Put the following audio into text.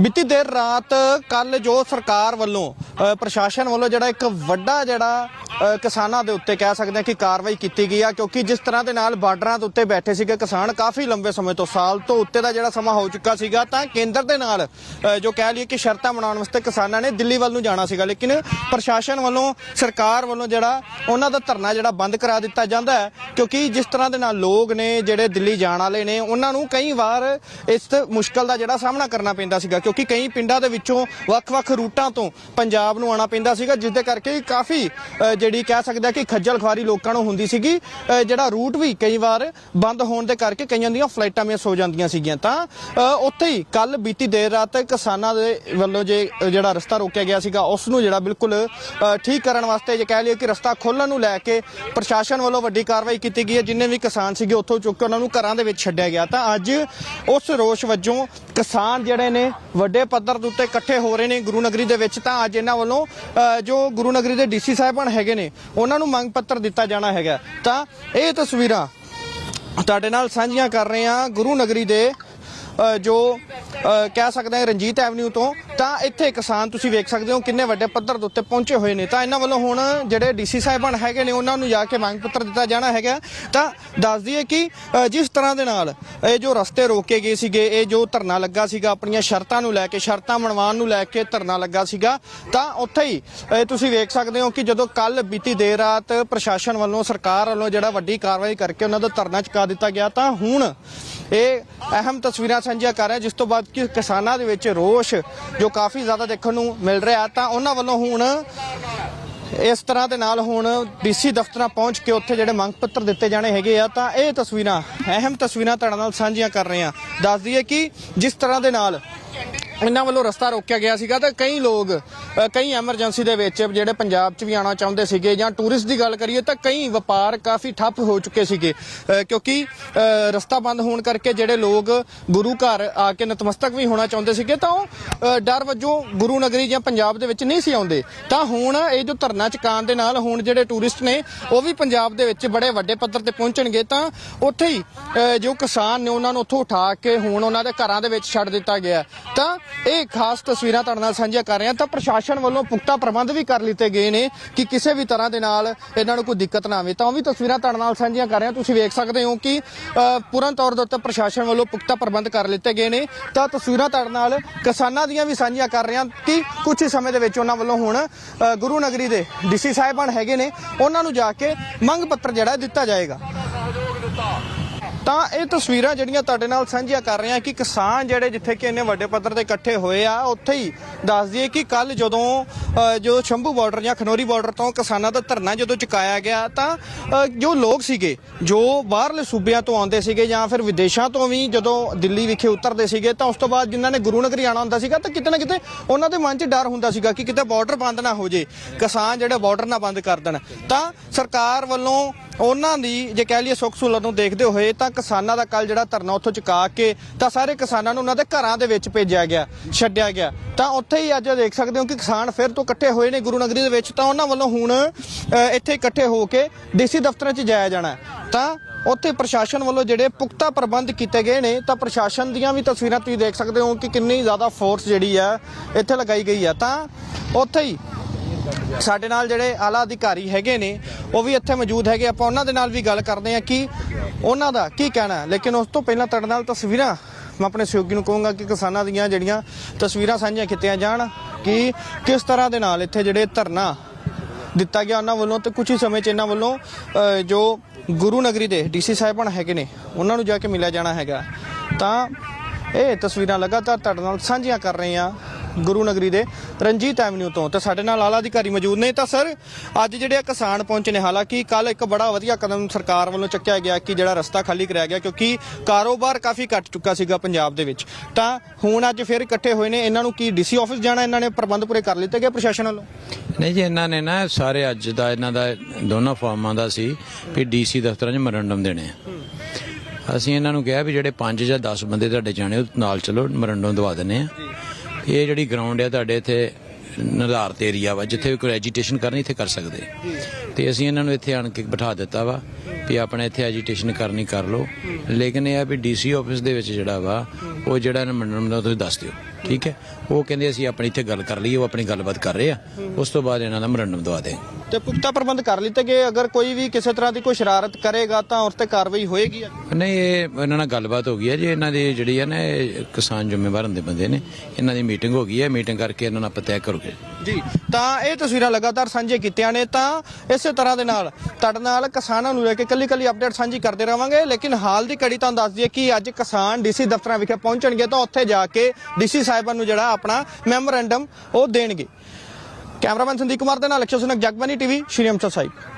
ਬੀਤੀ ਦੇਰ ਰਾਤ ਕੱਲ ਜੋ ਸਰਕਾਰ ਵੱਲੋਂ ਪ੍ਰਸ਼ਾਸਨ ਵੱਲੋਂ ਜਿਹੜਾ ਇੱਕ ਵੱਡਾ ਜਿਹੜਾ ਕਿਸਾਨਾਂ ਦੇ ਉੱਤੇ ਕਹਿ ਸਕਦੇ ਹਾਂ ਕਿ ਕਾਰਵਾਈ ਕੀਤੀ ਗਈ ਆ, ਕਿਉਂਕਿ ਜਿਸ ਤਰ੍ਹਾਂ ਦੇ ਨਾਲ ਬਾਰਡਰਾਂ ਦੇ ਉੱਤੇ ਬੈਠੇ ਸੀਗੇ ਕਿਸਾਨ ਕਾਫੀ ਲੰਬੇ ਸਮੇਂ ਤੋਂ, ਸਾਲ ਤੋਂ ਉੱਤੇ ਦਾ ਜਿਹੜਾ ਸਮਾਂ ਹੋ ਚੁੱਕਾ ਸੀਗਾ, ਤਾਂ ਕੇਂਦਰ ਦੇ ਨਾਲ ਜੋ ਕਹਿ ਲਈਏ ਕਿ ਸ਼ਰਤਾਂ ਬਣਾਉਣ ਵਾਸਤੇ ਕਿਸਾਨਾਂ ਨੇ ਦਿੱਲੀ ਵੱਲ ਨੂੰ ਜਾਣਾ ਸੀਗਾ, ਲੇਕਿਨ ਪ੍ਰਸ਼ਾਸਨ ਵੱਲੋਂ, ਸਰਕਾਰ ਵੱਲੋਂ ਜਿਹੜਾ ਉਹਨਾਂ ਦਾ ਧਰਨਾ ਜਿਹੜਾ ਬੰਦ ਕਰਾ ਦਿੱਤਾ ਜਾਂਦਾ ਹੈ, ਕਿਉਂਕਿ ਜਿਸ ਤਰ੍ਹਾਂ ਦੇ ਨਾਲ ਲੋਕ ਨੇ ਜਿਹੜੇ ਦਿੱਲੀ ਜਾਣ ਵਾਲੇ ਨੇ, ਉਹਨਾਂ ਨੂੰ ਕਈ ਵਾਰ ਇਸ ਮੁਸ਼ਕਲ ਦਾ ਜਿਹੜਾ ਸਾਹਮਣਾ ਕਰਨਾ ਪੈਂਦਾ ਸੀਗਾ ਕਿਉਂਕਿ ਕਈ ਪਿੰਡਾਂ ਦੇ ਵਿੱਚੋਂ ਵੱਖ-ਵੱਖ ਰੂਟਾਂ ਤੋਂ ਪੰਜਾਬ ਨੂੰ ਆਉਣਾ ਪੈਂਦਾ ਸੀਗਾ, ਜਿਸ ਦੇ ਕਰਕੇ ਕਾਫੀ ਜਿਹੜੀ ਕਹਿ ਸਕਦੇ ਆ ਕਿ ਖੱਜਲ ਖਵਾਰੀ ਲੋਕਾਂ ਨੂੰ ਹੁੰਦੀ ਸੀਗੀ। ਜਿਹੜਾ ਰੂਟ ਵੀ ਕਈ ਵਾਰ ਬੰਦ ਹੋਣ ਦੇ ਕਰਕੇ ਕਈਆਂ ਦੀਆਂ ਫਲਾਈਟਾਂ ਮਿਸ ਹੋ ਜਾਂਦੀਆਂ ਸੀਗੀਆਂ। ਤਾਂ ਉੱਥੇ ਹੀ ਕੱਲ ਬੀਤੀ ਦੇਰ ਰਾਤ ਕਿਸਾਨਾਂ ਦੇ ਵੱਲੋਂ ਜੇ ਜਿਹੜਾ ਰਸਤਾ ਰੋਕਿਆ ਗਿਆ ਸੀਗਾ, ਉਸ ਨੂੰ ਜਿਹੜਾ ਬਿਲਕੁਲ ਠੀਕ ਕਰਨ ਵਾਸਤੇ ਜੇ ਕਹਿ ਲਈਏ ਕਿ ਰਸਤਾ ਖੋਲਣ ਨੂੰ ਲੈ ਕੇ ਪ੍ਰਸ਼ਾਸਨ ਵੱਲੋਂ ਵੱਡੀ ਕਾਰਵਾਈ ਕੀਤੀ ਗਈ ਹੈ। ਜਿੰਨੇ ਵੀ ਕਿਸਾਨ ਸੀਗੇ, ਉੱਥੋਂ ਚੁੱਕ ਕੇ ਉਹਨਾਂ ਨੂੰ ਘਰਾਂ ਦੇ ਵਿੱਚ ਛੱਡਿਆ ਗਿਆ। ਤਾਂ ਅੱਜ ਉਸ ਰੋਸ਼ ਵਜੋਂ ਕਿਸਾਨ ਜਿਹੜੇ ਨੇ ਵੱਡੇ ਪੱਧਰ ਦੇ ਉੱਤੇ ਇਕੱਠੇ ਹੋ ਰਹੇ ਨੇ ਗੁਰੂ ਨਗਰੀ ਦੇ ਵਿੱਚ, ਤਾਂ ਅੱਜ ਇਹਨਾਂ ਵੱਲੋਂ ਜੋ ਗੁਰੂ ਨਗਰੀ ਦੇ ਡੀਸੀ ਸਾਹਿਬਾਨ ਹੈਗੇ ਨੇ, ਉਹਨਾਂ ਨੂੰ ਮੰਗ ਪੱਤਰ ਦਿੱਤਾ ਜਾਣਾ ਹੈਗਾ। ਤਾਂ ਇਹ ਤਸਵੀਰਾਂ ਤੁਹਾਡੇ ਨਾਲ ਸਾਂਝੀਆਂ ਕਰ ਰਹੇ ਹਾਂ ਗੁਰੂ ਨਗਰੀ ਦੇ ਜੋ ਕਹਿ ਸਕਦੇ ਹਾਂ ਰਣਜੀਤ ਐਵਨਿਊ ਤੋਂ, ਤਾਂ ਇੱਥੇ ਕਿਸਾਨ ਤੁਸੀਂ ਵੇਖ ਸਕਦੇ ਹੋ ਕਿੰਨੇ ਵੱਡੇ ਪੱਧਰ ਦੇ ਉੱਤੇ ਪਹੁੰਚੇ ਹੋਏ ਨੇ। ਤਾਂ ਇਹਨਾਂ ਵੱਲੋਂ ਹੁਣ ਜਿਹੜੇ ਡੀਸੀ ਸਾਹਿਬਾਨ ਹੈਗੇ ਨੇ, ਉਹਨਾਂ ਨੂੰ ਜਾ ਕੇ ਮੰਗ ਪੱਤਰ ਦਿੱਤਾ ਜਾਣਾ ਹੈਗਾ। ਤਾਂ ਦੱਸ ਦਈਏ ਕਿ ਜਿਸ ਤਰ੍ਹਾਂ ਦੇ ਨਾਲ ਇਹ ਜੋ ਰਸਤੇ ਰੋਕੇ ਗਏ ਸੀਗੇ, ਇਹ ਜੋ ਧਰਨਾ ਲੱਗਾ ਸੀਗਾ, ਆਪਣੀਆਂ ਸ਼ਰਤਾਂ ਨੂੰ ਲੈ ਕੇ, ਸ਼ਰਤਾਂ ਮਨਵਾਉਣ ਨੂੰ ਲੈ ਕੇ ਧਰਨਾ ਲੱਗਾ ਸੀਗਾ, ਤਾਂ ਉੱਥੇ ਹੀ ਇਹ ਤੁਸੀਂ ਵੇਖ ਸਕਦੇ ਹੋ ਕਿ ਜਦੋਂ ਕੱਲ ਬੀਤੀ ਦੇਰ ਰਾਤ ਪ੍ਰਸ਼ਾਸਨ ਵੱਲੋਂ, ਸਰਕਾਰ ਵੱਲੋਂ ਜਿਹੜਾ ਵੱਡੀ ਕਾਰਵਾਈ ਕਰਕੇ ਉਹਨਾਂ ਦਾ ਧਰਨਾ ਚੁਕਾ ਦਿੱਤਾ ਗਿਆ, ਤਾਂ ਹੁਣ ਇਹ ਅਹਿਮ ਤਸਵੀਰਾਂ ਸਾਂਝੀਆਂ ਕਰ ਰਿਹਾ, ਜਿਸ ਤੋਂ ਬਾਅਦ ਕਿ ਕਿਸਾਨਾਂ ਦੇ ਵਿੱਚ ਰੋਸ਼ ਜੋ ਕਾਫੀ ਜ਼ਿਆਦਾ ਦੇਖਣ ਨੂੰ ਮਿਲ ਰਿਹਾ ਤਾਂ ਉਹਨਾਂ ਵੱਲੋਂ ਹੁਣ ਇਸ ਤਰ੍ਹਾਂ ਦੇ ਨਾਲ ਹੁਣ ਡੀਸੀ ਦਫ਼ਤਰਾਂ ਪਹੁੰਚ ਕੇ ਉੱਥੇ ਜਿਹੜੇ ਮੰਗ ਪੱਤਰ ਦਿੱਤੇ ਜਾਣੇ ਹੈਗੇ ਆ, ਤਾਂ ਇਹ ਤਸਵੀਰਾਂ, ਅਹਿਮ ਤਸਵੀਰਾਂ ਤੁਹਾਡੇ ਨਾਲ ਸਾਂਝੀਆਂ ਕਰ ਰਹੇ ਹਾਂ। ਦੱਸ ਦਈਏ ਕਿ ਜਿਸ ਤਰ੍ਹਾਂ ਦੇ ਨਾਲ ਇਹਨਾਂ ਵੱਲੋਂ ਰਸਤਾ ਰੋਕਿਆ ਗਿਆ ਸੀਗਾ ਤਾਂ ਕਈ ਲੋਕ ਕਈ ਐਮਰਜੈਂਸੀ ਦੇ ਵਿੱਚ ਜਿਹੜੇ ਪੰਜਾਬ 'ਚ ਵੀ ਆਉਣਾ ਚਾਹੁੰਦੇ ਸੀਗੇ ਜਾਂ ਟੂਰਿਸਟ ਦੀ ਗੱਲ ਕਰੀਏ ਤਾਂ ਕਈ ਵਪਾਰ ਕਾਫੀ ਠੱਪ ਹੋ ਚੁੱਕੇ ਸੀਗੇ ਕਿਉਂਕਿ ਰਸਤਾ ਬੰਦ ਹੋਣ ਕਰਕੇ ਜਿਹੜੇ ਲੋਕ ਗੁਰੂ ਘਰ ਆ ਕੇ ਨਤਮਸਤਕ ਵੀ ਹੋਣਾ ਚਾਹੁੰਦੇ ਸੀਗੇ ਤਾਂ ਉਹ ਡਰ ਵਜੋਂ ਗੁਰੂ ਨਗਰੀ ਜਾਂ ਪੰਜਾਬ ਦੇ ਵਿੱਚ ਨਹੀਂ ਸੀ ਆਉਂਦੇ। ਤਾਂ ਹੁਣ ਇਹ ਜੋ ਧਰਨਾ ਚੁਕਾਉਣ ਦੇ ਨਾਲ ਹੁਣ ਜਿਹੜੇ ਟੂਰਿਸਟ ਨੇ, ਉਹ ਵੀ ਪੰਜਾਬ ਦੇ ਵਿੱਚ ਬੜੇ ਵੱਡੇ ਪੱਧਰ ਤੇ ਪਹੁੰਚਣਗੇ ਤਾਂ ਉੱਥੇ ਹੀ ਜੋ ਕਿਸਾਨ ਨੇ ਉਹਨਾਂ ਨੂੰ ਉੱਥੋਂ ਉਠਾ ਕੇ ਹੁਣ ਉਹਨਾਂ ਦੇ ਘਰਾਂ ਦੇ ਵਿੱਚ ਛੱਡ ਦਿੱਤਾ ਗਿਆ। ਤਾਂ ਇਹ ਖਾਸ ਤਸਵੀਰਾਂ ਤੁਹਾਡੇ ਨਾਲ ਸਾਂਝੀਆਂ ਕਰ ਰਹੇ ਹਾਂ। ਤਾਂ ਪ੍ਰਸ਼ਾਸਨ ਵੱਲੋਂ ਪੁਖਤਾ ਪ੍ਰਬੰਧ ਵੀ ਕਰ ਲਿੱਤੇ ਗਏ ਨੇ ਕਿ ਕਿਸੇ ਵੀ ਤਰ੍ਹਾਂ ਦੇ ਨਾਲ ਇਹਨਾਂ ਨੂੰ ਕੋਈ ਦਿੱਕਤ ਨਾ ਆਵੇ। ਤਾਂ ਉਹ ਵੀ ਤਸਵੀਰਾਂ ਤੁਹਾਡੇ ਨਾਲ ਸਾਂਝੀਆਂ ਕਰ ਰਹੇ ਹਾਂ। ਤੁਸੀਂ ਵੇਖ ਸਕਦੇ ਹੋ ਕਿ ਪੂਰਨ ਤੌਰ ਦੇ ਉੱਤੇ ਪ੍ਰਸ਼ਾਸਨ ਵੱਲੋਂ ਪੁਖਤਾ ਪ੍ਰਬੰਧ ਕਰ ਲਿੱਤੇ ਗਏ ਨੇ। ਤਾਂ ਤਸਵੀਰਾਂ ਤੁਹਾਡੇ ਨਾਲ ਕਿਸਾਨਾਂ ਦੀਆਂ ਵੀ ਸਾਂਝੀਆਂ ਕਰ ਰਹੇ ਹਾਂ ਕਿ ਕੁਝ ਹੀ ਸਮੇਂ ਦੇ ਵਿੱਚ ਉਹਨਾਂ ਵੱਲੋਂ ਹੁਣ ਗੁਰੂ ਨਗਰੀ ਦੇ ਡੀਸੀ ਸਾਹਿਬਾਨ ਹੈਗੇ ਨੇ। ਉਹਨਾਂ ਨੂੰ ਜਾ ਕੇ ਮੰਗ ਪੱਤਰ ਜਿਹੜਾ ਦਿੱਤਾ ਜਾਏਗਾ। ਤਾਂ ਇਹ ਤਸਵੀਰਾਂ ਜਿਹੜੀਆਂ ਤੁਹਾਡੇ ਨਾਲ ਸਾਂਝੀਆਂ ਕਰ ਰਹੇ ਹਾਂ ਕਿ ਕਿਸਾਨ ਜਿਹੜੇ ਜਿੱਥੇ ਕਿ ਇੰਨੇ ਵੱਡੇ ਪੱਧਰ ਤੇ ਇਕੱਠੇ ਹੋਏ ਆ, ਉੱਥੇ ਹੀ ਦੱਸ ਦਈਏ ਕਿ ਕੱਲ ਜਦੋਂ ਜੋ ਸ਼ੰਭੂ ਬਾਰਡਰ ਜਾਂ ਖਨੌਰੀ ਬਾਰਡਰ ਤੋਂ ਕਿਸਾਨਾਂ ਦਾ ਧਰਨਾ ਜਦੋਂ ਚੁਕਾਇਆ ਗਿਆ, ਤਾਂ ਜੋ ਲੋਕ ਸੀਗੇ, ਜੋ ਬਾਹਰਲੇ ਸੂਬਿਆਂ ਤੋਂ ਆਉਂਦੇ ਸੀਗੇ ਜਾਂ ਫਿਰ ਵਿਦੇਸ਼ਾਂ ਤੋਂ ਵੀ ਜਦੋਂ ਦਿੱਲੀ ਵਿਖੇ ਉਤਰਦੇ ਸੀਗੇ, ਤਾਂ ਉਸ ਤੋਂ ਬਾਅਦ ਜਿਨ੍ਹਾਂ ਨੇ ਗੁਰੂ ਨਗਰੀ ਆਣਾ ਹੁੰਦਾ ਸੀਗਾ, ਤਾਂ ਕਿਤੇ ਨਾ ਕਿਤੇ ਉਹਨਾਂ ਦੇ ਮਨ 'ਚ ਡਰ ਹੁੰਦਾ ਸੀਗਾ ਕਿ ਕਿਤੇ ਬਾਰਡਰ ਬੰਦ ਨਾ ਹੋ ਜੇ, ਕਿਸਾਨ ਜਿਹੜੇ ਬਾਰਡਰ ਨਾ ਬੰਦ ਕਰ ਦੇਣ। ਤਾਂ ਸਰਕਾਰ ਵੱਲੋਂ ਉਹਨਾਂ ਦੀ ਜੇ ਕਹਿ ਲਈਏ ਸੁੱਖ ਸਹੂਲਤ ਨੂੰ ਦੇਖਦੇ ਹੋਏ ਤਾਂ ਕਿਸਾਨਾਂ ਦਾ ਕੱਲ ਜਿਹੜਾ ਧਰਨਾ ਉੱਥੋਂ ਚੁਕਾ ਕੇ ਤਾਂ ਸਾਰੇ ਕਿਸਾਨਾਂ ਨੂੰ ਉਹਨਾਂ ਦੇ ਘਰਾਂ ਦੇ ਵਿੱਚ ਭੇਜਿਆ ਗਿਆ, ਛੱਡਿਆ ਗਿਆ। ਤਾਂ ਉੱਥੇ ਹੀ ਅੱਜ ਦੇਖ ਸਕਦੇ ਹੋ ਕਿ ਕਿਸਾਨ ਫਿਰ ਤੋਂ ਇਕੱਠੇ ਹੋਏ ਨੇ ਗੁਰੂ ਨਗਰੀ ਦੇ ਵਿੱਚ, ਤਾਂ ਉਹਨਾਂ ਵੱਲੋਂ ਹੁਣ ਇੱਥੇ ਇਕੱਠੇ ਹੋ ਕੇ ਡੀਸੀ ਦਫ਼ਤਰਾਂ 'ਚ ਜਾਇਆ ਜਾਣਾ ਤਾਂ ਉੱਥੇ ਪ੍ਰਸ਼ਾਸਨ ਵੱਲੋਂ ਜਿਹੜੇ ਪੁਖਤਾ ਪ੍ਰਬੰਧ ਕੀਤੇ ਗਏ ਨੇ, ਤਾਂ ਪ੍ਰਸ਼ਾਸਨ ਦੀਆਂ ਵੀ ਤਸਵੀਰਾਂ ਤੁਸੀਂ ਦੇਖ ਸਕਦੇ ਹੋ ਕਿ ਕਿੰਨੀ ਜ਼ਿਆਦਾ ਫੋਰਸ ਜਿਹੜੀ ਆ, ਇੱਥੇ ਲਗਾਈ ਗਈ ਆ। ਤਾਂ ਉੱਥੇ ਹੀ ਸਾਡੇ ਨਾਲ ਜਿਹੜੇ ਆਲਾ ਅਧਿਕਾਰੀ ਹੈਗੇ ਨੇ, ਉਹ ਵੀ ਇੱਥੇ ਮੌਜੂਦ ਹੈਗੇ। ਆਪਾਂ ਉਹਨਾਂ ਦੇ ਨਾਲ ਵੀ ਗੱਲ ਕਰਦੇ ਹਾਂ ਕਿ ਉਹਨਾਂ ਦਾ ਕੀ ਕਹਿਣਾ ਲੇਕਿਨ ਉਸ ਤੋਂ ਪਹਿਲਾਂ ਤੁਹਾਡੇ ਨਾਲ ਤਸਵੀਰਾਂ, ਮੈਂ ਆਪਣੇ ਸਹਿਯੋਗੀ ਨੂੰ ਕਹੂੰਗਾ ਕਿ ਕਿਸਾਨਾਂ ਦੀਆਂ ਜਿਹੜੀਆਂ ਤਸਵੀਰਾਂ ਸਾਂਝੀਆਂ ਕੀਤੀਆਂ ਜਾਣ ਕਿ ਕਿਸ ਤਰ੍ਹਾਂ ਦੇ ਨਾਲ ਇੱਥੇ ਜਿਹੜੇ ਧਰਨਾ ਦਿੱਤਾ ਗਿਆ ਉਹਨਾਂ ਵੱਲੋਂ ਤੇ ਕੁਝ ਹੀ ਸਮੇਂ 'ਚ ਇਹਨਾਂ ਵੱਲੋਂ ਜੋ ਗੁਰੂ ਨਗਰੀ ਦੇ ਡੀਸੀ ਸਾਹਿਬਾਨ ਹੈਗੇ ਨੇ, ਉਹਨਾਂ ਨੂੰ ਜਾ ਕੇ ਮਿਲਿਆ ਜਾਣਾ ਹੈਗਾ। ਤਾਂ ਇਹ ਤਸਵੀਰਾਂ ਲਗਾਤਾਰ ਤੁਹਾਡੇ ਨਾਲ ਸਾਂਝੀਆਂ ਕਰ ਰਹੇ ਹਾਂ। ਗੁਰੂ ਨਗਰੀ ਦੇ ਰਣਜੀਤ ਐਵਨਿਊ ਤੋਂ। ਤੇ ਸਾਡੇ ਨਾਲ ਆਲਾ ਅਧਿਕਾਰੀ ਮੌਜੂਦ ਨੇ। ਤਾਂ ਸਰ, ਅੱਜ ਜਿਹੜੇ ਆ ਕਿਸਾਨ ਪਹੁੰਚੇ ਨੇ, ਹਾਲਾਂਕਿ ਕੱਲ ਇੱਕ ਬੜਾ ਵਧੀਆ ਕਦਮ ਸਰਕਾਰ ਵੱਲੋਂ ਚੱਕਿਆ ਗਿਆ ਕਿ ਜਿਹੜਾ ਰਸਤਾ ਖਾਲੀ ਕਰਾਇਆ ਗਿਆ, ਕਿਉਂਕਿ ਕਾਰੋਬਾਰ ਕਾਫੀ ਘਟ ਚੁੱਕਾ ਸੀਗਾ ਪੰਜਾਬ ਦੇ ਵਿੱਚ। ਤਾਂ ਹੁਣ ਅੱਜ ਫਿਰ ਇਕੱਠੇ ਹੋਏ ਨੇ। ਇਹਨਾਂ ਨੂੰ ਕੀ ਡੀਸੀ ਆਫਿਸ ਜਾਣਾ, ਇਹਨਾਂ ਨੇ ਪ੍ਰਬੰਧ ਪੂਰੇ ਕਰ ਲਿੱਤੇ ਗਏ ਪ੍ਰਸ਼ਾਸਨ ਵੱਲੋਂ? ਨਹੀਂ ਜੀ, ਇਹਨਾਂ ਨੇ ਨਾ ਸਾਰੇ ਅੱਜ ਦਾ ਇਹਨਾਂ ਦਾ ਦੋਨਾਂ ਫਾਰਮਾਂ ਦਾ ਸੀ ਵੀ ਡੀਸੀ ਦਫ਼ਤਰਾਂ 'ਚ ਮਰੰਡਮ ਦੇਣੇ ਆ। ਅਸੀਂ ਇਹਨਾਂ ਨੂੰ ਕਿਹਾ ਵੀ ਜਿਹੜੇ 5 ਜਾਂ 10 ਬੰਦੇ ਤੁਹਾਡੇ ਜਾਣੇ, ਉਹ ਨਾਲ ਚਲੋ, ਮਰੰਡਮ ਦਵਾ ਦਿੰਨੇ ਆ। ਇਹ ਜਿਹੜੀ ਗਰਾਊਂਡ ਹੈ ਤੁਹਾਡੇ ਇੱਥੇ ਨਿਰਧਾਰਤ ਏਰੀਆ ਵਾ, ਜਿੱਥੇ ਵੀ ਕੋਈ ਐਜੀਟੇਸ਼ਨ ਕਰਨੀ, ਇੱਥੇ ਕਰ ਸਕਦੇ। ਤੇ ਅਸੀਂ ਇਹਨਾਂ ਨੂੰ ਇੱਥੇ ਆਣ ਕੇ ਬਿਠਾ ਦਿੱਤਾ ਵਾ ਵੀ ਆਪਣੇ ਇੱਥੇ ਐਜੀਟੇਸ਼ਨ ਕਰਨੀ ਕਰ ਲਓ। ਲੇਕਿਨ ਇਹ ਆ ਵੀ ਡੀਸੀ ਆਫਿਸ ਦੇ ਵਿੱਚ ਜਿਹੜਾ ਵਾ, ਉਹ ਜਿਹੜਾ ਇਹਨਾਂ ਮੰਡਲ ਦਾ ਤੁਸੀਂ ਦੱਸ ਦਿਓ। ਠੀਕ ਹੈ? ਉਹ ਕਹਿੰਦੇ ਅਸੀਂ ਆਪਣੀ ਇੱਥੇ ਗੱਲ ਕਰ ਲਈ ਉਹ ਆਪਣੀ ਗੱਲਬਾਤ ਕਰ ਰਹੇ ਆ। ਉਸ ਤੋਂ ਬਾਅਦ ਇਹਨਾਂ ਦਾ ਮਰੰਡਮ ਦਵਾ ਦੇ ਤੇ ਪੁਖਤਾ ਪ੍ਰਬੰਧ ਕਰ ਲਿੱਤੇ ਗਏ ਅਗਰ ਕੋਈ ਵੀ ਕਿਸੇ ਤਰ੍ਹਾਂ ਦੀ ਕੋਈ ਸ਼ਰਾਰਤ ਕਰੇਗਾ ਤਾਂ ਉਸ ਤੇ ਕਾਰਵਾਈ ਹੋਏਗੀ? ਨਹੀਂ ਇਹ ਇਹਨਾਂ ਨਾਲ ਗੱਲਬਾਤ ਹੋ ਗਈ ਹੈ ਜੀ। ਇਹਨਾਂ ਦੀ ਜਿਹੜੀ ਹੈ ਨਾ ਇਹ ਕਿਸਾਨ ਜ਼ਿੰਮੇਵਾਰ ਹੁੰਦੇ ਬੰਦੇ ਨੇ। ਇਹਨਾਂ ਦੀ ਮੀਟਿੰਗ ਹੋ ਗਈ ਹੈ। ਮੀਟਿੰਗ ਕਰਕੇ ਇਹਨਾਂ ਨਾਲ ਆਪਾਂ ਤੈਅ ਕਰੋਗੇ। ਜੀ ਤਾਂ ਇਹ ਤਸਵੀਰਾਂ ਲਗਾਤਾਰ ਸਾਂਝੇ ਕੀਤੀਆਂ ਨੇ। ਤਾਂ ਇਸੇ ਤਰ੍ਹਾਂ ਦੇ ਨਾਲ ਤੁਹਾਡੇ ਨਾਲ ਕਿਸਾਨਾਂ ਨੂੰ ਲੈ ਕੇ ਕੱਲੀ ਕੱਲੀ ਅਪਡੇਟ ਸਾਂਝੀ ਕਰਦੇ ਰਵਾਂਗੇ। ਲੇਕਿਨ ਹਾਲ ਦੀ ਘੜੀ ਤੁਹਾਨੂੰ ਦੱਸ ਦਈਏ ਕਿ ਅੱਜ ਕਿਸਾਨ ਡੀਸੀ ਦਫ਼ਤਰਾਂ ਵਿਖੇ ਪਹੁੰਚਣਗੇ ਤਾਂ ਉੱਥੇ ਜਾ ਕੇ ਡੀਸੀ ਸਾਹਿਬਾਨ ਨੂੰ ਜਿਹੜਾ ਆਪਣਾ ਮੈਮੋਰੈਂਡਮ ਉਹ ਦੇਣਗੇ। ਕੈਮਰਾਮੈਨ ਸੰਦੀਪ ਕੁਮਾਰ ਦੇ ਨਾਲ ਅਕਸ਼ਰ ਸੁਨਕ ਜਗਬਾਨੀ ਟੀਵੀ, ਸ਼੍ਰੀ ਅੰਮ੍ਰਿਤਸਰ ਸਾਹਿਬ।